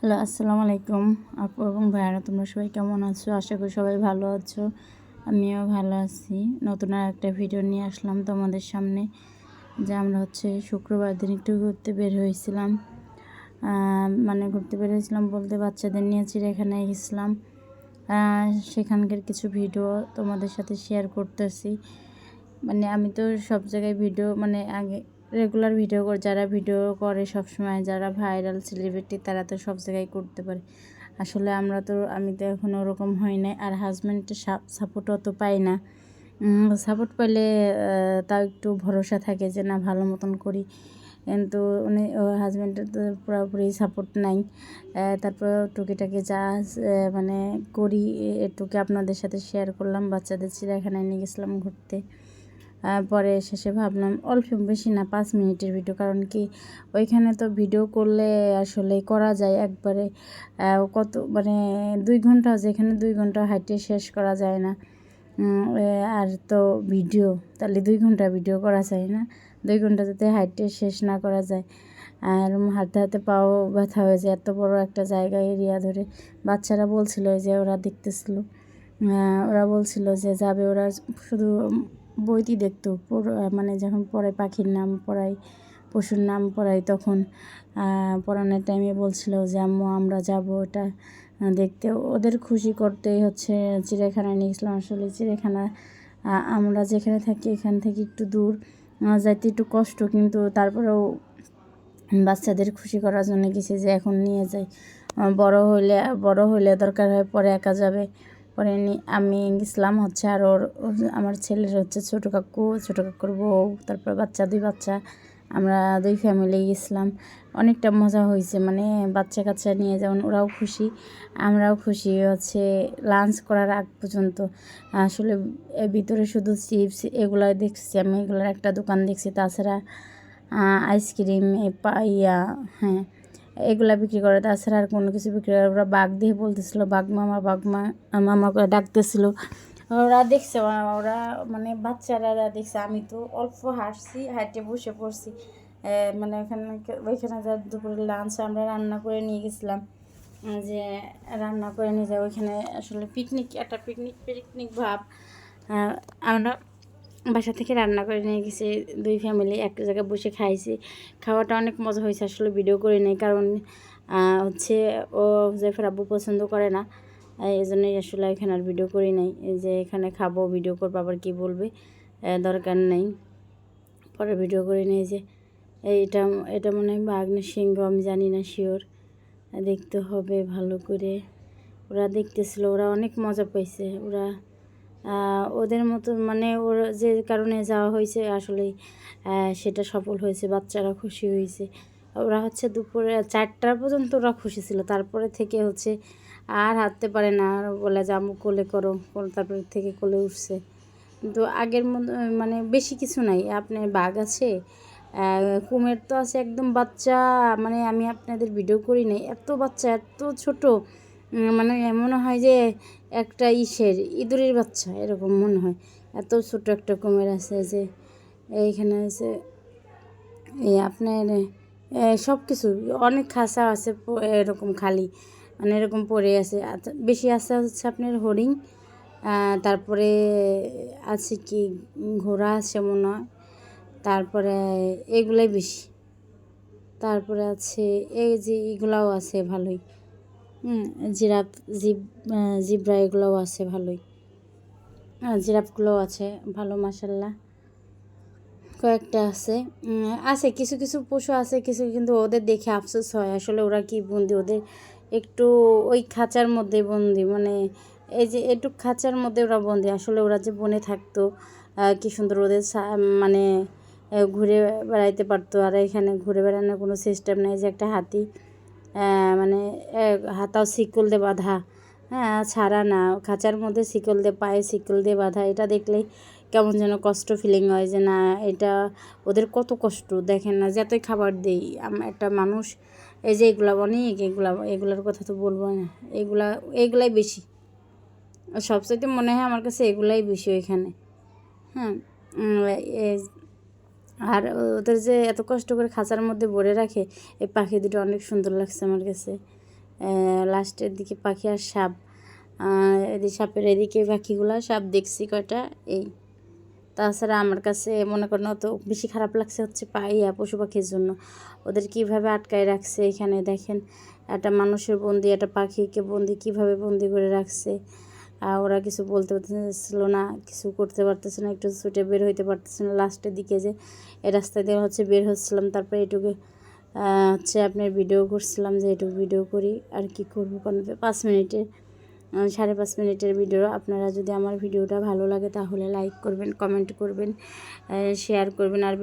Hello, আসসালামু আলাইকুম। আপু এবং ভাইয়ারা, তোমরা সবাই কেমন আছো? আশা করি সবাই ভালো আছো। আমিও ভালো আছি। নতুন আর একটা ভিডিও নিয়ে আসলাম তোমাদের সামনে, যে আমরা হচ্ছে শুক্রবার দিন একটু ঘুরতে বের হয়েছিলাম। মানে ঘুরতে বের হয়েছিলাম বলতে বাচ্চাদের নিয়ে চিড়িয়াখানায় গেছিলাম। সেখানকার কিছু ভিডিও তোমাদের সাথে শেয়ার করতেছি। মানে আমি তো সব জায়গায় ভিডিও মানে আগে রেগুলার ভিডিও করে, যারা ভিডিও করে সব সময় যারা ভাইরাল সেলিব্রিটি তারা তো সব জায়গায় করতে পারে। আসলে আমরা তো, আমি তো এখন ওরকম হই নাই, আর হাজব্যান্ডের সাপোর্ট অত পাই না। সাপোর্ট পাইলে তাও একটু ভরসা থাকে যে না, ভালো মতন করি। কিন্তু উনি হাজব্যান্ডের তো পুরোপুরি সাপোর্ট নাই। তারপর টুকিটাকি যা মানে করি এটুকু আপনাদের সাথে শেয়ার করলাম, বাচ্চাদের চিড়িয়াখানায় নিয়ে গেছিলাম ঘুরতে। পরে শেষে ভাবলাম অল্প বেশি না, পাঁচ মিনিটের ভিডিও কারণ কি ওইখানে তো ভিডিও করলে আসলে করা যায় একবারে কত মানে দুই ঘণ্টা, যেখানে দুই ঘণ্টা হাইটে শেষ করা যায় না। আর তো ভিডিও তাহলে দুই ঘণ্টা ভিডিও করা যায় না, দুই ঘণ্টা যাতে হাইটে শেষ না করা যায়। আর হাঁটতে হাঁটতে পাও ব্যথা হয়ে যায়, এত বড় একটা জায়গা এরিয়া ধরে বাচ্চারা বলছিল যে ওরা দেখতেছিল ওরা বলছিল যে যাবে, ওরা শুধু বইটি দেখতো। মানে যখন পড়ায় পাখির নাম পড়াই পশুর নাম পড়াই তখন পড়ানোর টাইমে বলছিল যে, আম্মু, আমরা যাব ওটা দেখতে। ওদের খুশি করতেই হচ্ছে, চিড়িয়াখানায় নিয়ে গেছিলাম। আসলে চিড়িয়াখানা আমরা যেখানে থাকি এখান থেকে একটু দূর যাইতে একটু কষ্ট, কিন্তু তারপরেও বাচ্চাদের খুশি করার জন্য গেছি যে, এখন নিয়ে যাই। বড় হইলে বড় হইলে দরকার হয় পরে একা যাবে। পরে আমি গেছিলাম হচ্ছে আর ওর আমার ছেলের হচ্ছে ছোটো কাকু, ছোটো কাকুর বউ, তারপর বাচ্চা, দুই বাচ্চা। আমরা দুই ফ্যামিলি গেছিলাম। অনেকটা মজা হয়েছে মানে বাচ্চা কাচ্চা নিয়ে যেমন ওরাও খুশি, আমরাও খুশি হচ্ছে লাঞ্চ করার আগ পর্যন্ত। আসলে ভিতরে শুধু চিপস এগুলো দেখছি আমি, এগুলোর একটা দোকান দেখছি, তাছাড়া আইসক্রিম ইয়া হ্যাঁ। এগুলা বিক্রি করে, তাছাড়া আর কোনো কিছু বিক্রি করে। ওরা বাঘ দিয়ে বলতেছিল, বাঘ মামা বাঘ মামা করে ডাকতেছিল। ওরা দেখছে ওরা মানে বাচ্চারা দেখছে, আমি তো অল্প হাসছি হাঁটে বসে পড়ছি। মানে ওখানে, ওইখানে যা দুপুরে লাঞ্চ আমরা রান্না করে নিয়ে গেছিলাম। যে রান্না করে নিয়ে যাই, ওইখানে আসলে পিকনিক একটা পিকনিক পিকনিক ভাব। আমরা বাসা থেকে রান্না করে নিয়ে গেছি, দুই ফ্যামিলি এক জায়গায় বসে খাইছি। খাওয়াটা অনেক মজা হয়েছে, আসলে ভিডিও করে নেই, কারণ হচ্ছে ও জেফার আব্বু পছন্দ করে না। এই জন্যই আসলে এখানে আর ভিডিও করি নাই। যে এখানে খাব ভিডিও করব, আবার কী বলবে দরকার নেই। পরে ভিডিও করে নেই যে, এইটা, এটা মনে হয় বাঘনা সিংহ, আমি জানি না শিওর দেখতে হবে ভালো করে। ওরা দেখতেছিল, ওরা অনেক মজা পাইছে, ওরা ওদের মতো মানে ওর যে কারণে যাওয়া হয়েছে আসলে সেটা সফল হয়েছে, বাচ্চারা খুশি হয়েছে। ওরা হচ্ছে দুপুরে চারটা পর্যন্ত ওরা খুশি ছিল, তারপরে থেকে হচ্ছে আর হাঁটতে পারে না, আর বলে যে কোলে করো। তারপরে থেকে কোলে উঠছে। কিন্তু আগের মতো মানে বেশি কিছু নাই। আপনার বাঘ আছে কুমের তো আছে, একদম বাচ্চা মানে আমি আপনাদের ভিডিও করি নাই। এত বাচ্চা, এত ছোট। মানে মনে হয় যে একটা ইসের, ইঁদুরের বাচ্চা, এরকম মনে হয়। এত ছোট একটা কুমির আছে যে, এইখানে আছে, এই আপনার সব কিছু অনেক খাসা আছে এরকম খালি মানে এরকম পড়ে আছে। আর বেশি আছে হচ্ছে আপনার হরিণ তারপরে আছে কি, ঘোড়া আছে মনে হয়, তারপরে এগুলাই বেশি। তারপরে আছে, এই যে এগুলাও আছে ভালোই। জিরাফ, জিব জিব্রা এগুলোও আছে ভালোই। হ্যাঁ জিরাফগুলোও আছে, ভালো মাসাল্লাহ কয়েকটা আছে। আছে, কিছু কিছু পশু আছে, কিছু কিন্তু ওদের দেখে আফসোস হয়। আসলে ওরা কি বন্দি? ওদের একটু ওই খাঁচার মধ্যে বন্দি। মানে এই যে একটু খাঁচার মধ্যে ওরা বন্দি। আসলে ওরা যে বনে থাকতো কি সুন্দর ওদের মানে ঘুরে বেড়াইতে পারতো। আর এখানে ঘুরে বেড়ানোর কোনো সিস্টেম নেই যে একটা হাতি মানে হাতাও শিকল দিয়ে বাঁধা। হ্যাঁ ছাড়া না। খাঁচার মধ্যে শিকল দিয়ে, পায়ে শিকল দিয়ে বাঁধা। এটা দেখলেই কেমন যেন কষ্ট ফিলিং হয় যে, না, এটা ওদের কত কষ্ট। দেখেন না, যতই খাবার দেই একটা মানুষ, এই যে এগুলা অনেক, এগুলা, এগুলার কথা তো বলব না। এগুলা, এগুলাই বেশি। সবচাইতে মনে হয় আমার কাছে এগুলাই বেশি ওইখানে। হ্যাঁ আর ওদের যে এত কষ্ট করে খাঁচার মধ্যে ভরে রাখে, এই পাখি দুটো অনেক সুন্দর লাগছে আমার কাছে। লাস্টের দিকে পাখি আর সাপ। এদিকে সাপের এদিকে পাখিগুলো, সাপ দেখছি কয়টা, এই। তাছাড়া আমার কাছে মনে করেন অত বেশি খারাপ লাগছে হচ্ছে পাইয়া পশু পাখির জন্য। ওদের কীভাবে আটকায় রাখছে এখানে দেখেন? একটা মানুষের বন্দি, একটা পাখিকে বন্দি কীভাবে বন্দি করে রাখছে? আর ওরা কিছু বলতে পারতেছিল না, কিছু করতে পারতেছে না, একটু ছুটে বের হইতে পারতেছে না। লাস্টের দিকে যে এই রাস্তা দিয়ে হচ্ছে বের হচ্ছিলাম, তারপরে এটুকু হচ্ছে আপনার ভিডিও করছিলাম যে এটুকু ভিডিও করি আর কি করব। কারণ পাঁচ মিনিটের সাড়ে পাঁচ মিনিটের ভিডিও আপনারা যদি আমার ভিডিওটা ভালো লাগে তাহলে লাইক করবেন কমেন্ট করবেন শেয়ার করবেন আর